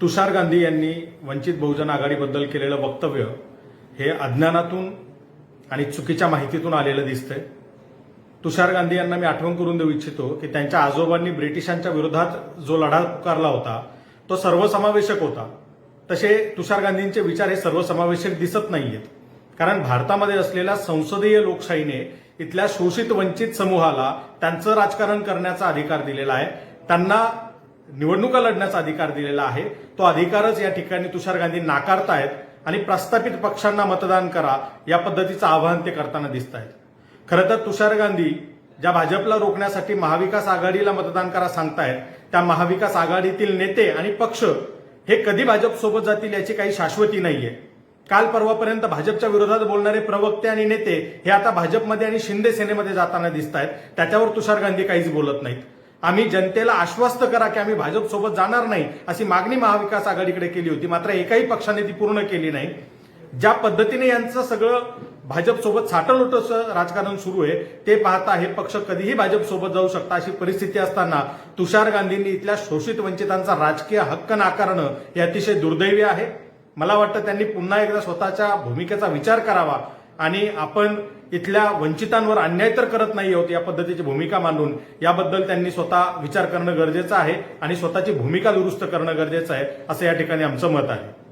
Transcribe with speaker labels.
Speaker 1: तुषार गांधी यांनी वंचित बहुजन आघाडीबद्दल केलेलं वक्तव्य हे अज्ञानातून आणि चुकीच्या माहितीतून आलेलं दिसतंय. तुषार गांधी यांना मी आठवण करून देऊ इच्छितो की त्यांच्या आजोबांनी ब्रिटिशांच्या विरोधात जो लढा पुकारला होता तो सर्वसमावेशक होता. तसे तुषार गांधींचे विचार हे सर्वसमावेशक दिसत नाहीयेत. कारण भारतामध्ये असलेल्या संसदीय लोकशाहीने इथल्या शोषित वंचित समूहाला त्यांचं राजकारण करण्याचा अधिकार दिलेला आहे. त्यांना निवडणुका लढण्याचा अधिकार दिलेला आहे. तो अधिकारच या ठिकाणी तुषार गांधी नाकारतायत आणि प्रस्थापित पक्षांना मतदान करा या पद्धतीचं आवाहन ते करताना दिसत आहेत खरं तर तुषार गांधी ज्या भाजपला रोखण्यासाठी महाविकास आघाडीला मतदान करा सांगतायत त्या महाविकास आघाडीतील नेते आणि पक्ष हे कधी भाजप सोबत जातील याची काही शाश्वती नाहीये. काल परवापर्यंत भाजपच्या विरोधात बोलणारे प्रवक्ते आणि नेते हे आता भाजपमध्ये आणि शिंदे सेनेमध्ये जाताना दिसत आहेत त्याच्यावर तुषार गांधी काहीच बोलत नाहीत. आम्ही जनतेला आश्वस्त करा की आम्ही भाजप सोबत जाणार नाही अशी मागणी महाविकास आघाडीकडे केली होती. मात्र एकाही पक्षाने ती पूर्ण केली नाही. ज्या पद्धतीने यांचं सगळं भाजप सोबत साठलोटचं राजकारण सुरू आहे ते पाहता हे पक्ष कधीही भाजप सोबत जाऊ शकता. अशी परिस्थिती असताना तुषार गांधींनी इथल्या शोषित वंचितांचा राजकीय हक्क नाकारणं हे अतिशय दुर्दैवी आहे. मला वाटतं त्यांनी पुन्हा एकदा स्वतःच्या भूमिकेचा विचार करावा. आणि आपण इथल्या वंचितांवर अन्याय तर करत नाही आहोत या पद्धतीची भूमिका मांडून याबद्दल त्यांनी स्वतः विचार करणं गरजेचं आहे आणि स्वतःची भूमिका दुरुस्त करणं गरजेचं आहे असं या ठिकाणी आमचं मत आहे.